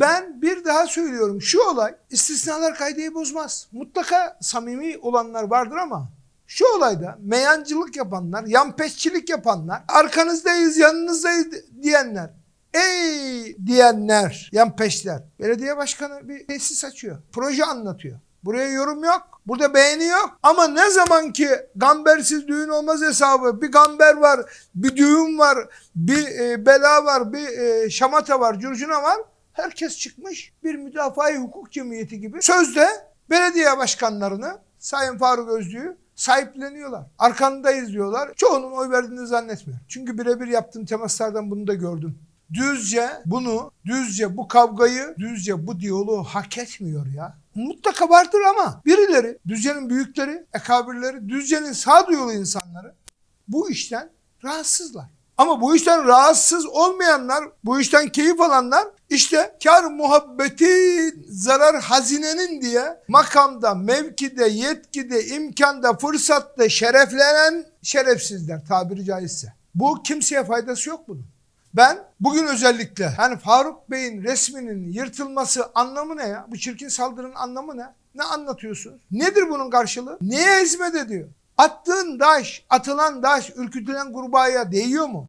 Ben bir daha söylüyorum şu olay istisnalar kaideyi bozmaz. Mutlaka samimi olanlar vardır ama şu olayda meyancılık yapanlar, yanpeşçilik yapanlar, arkanızdayız, yanınızdayız diyenler, ey diyenler, yanpeşler. Belediye başkanı bir tesis açıyor, proje anlatıyor. Buraya yorum yok, burada beğeni yok. Ama ne zaman ki gambersiz düğün olmaz hesabı, bir gamber var, bir düğün var, bir e, bela var, bir e, şamata var, curcuna var. Herkes çıkmış bir müdafaa hukuk cemiyeti gibi sözde belediye başkanlarını Sayın Faruk Özlü'yü sahipleniyorlar. Arkandayız diyorlar. Çoğunun oy verdiğini zannetmiyorum. Çünkü birebir yaptığım temaslardan bunu da gördüm. Düzce bunu, düzce bu kavgayı, düzce bu diyaloğu hak etmiyor ya. Mutlaka vardır ama birileri, Düzce'nin büyükleri, ekabirleri, Düzce'nin sağduyulu insanları bu işten rahatsızlar. Ama bu işten rahatsız olmayanlar, bu işten keyif alanlar işte kar muhabbeti zarar hazinenin diye makamda, mevkide, yetkide, imkanda, fırsatta şereflenen şerefsizler tabiri caizse. Bu kimseye faydası yok bunun. Ben bugün özellikle hani Faruk Bey'in resminin yırtılması anlamı ne ya? Bu çirkin saldırının anlamı ne? Ne anlatıyorsunuz? Nedir bunun karşılığı? Neye hizmet ediyor? Attığın daş, atılan daş ürkütülen kurbağaya değiyor mu?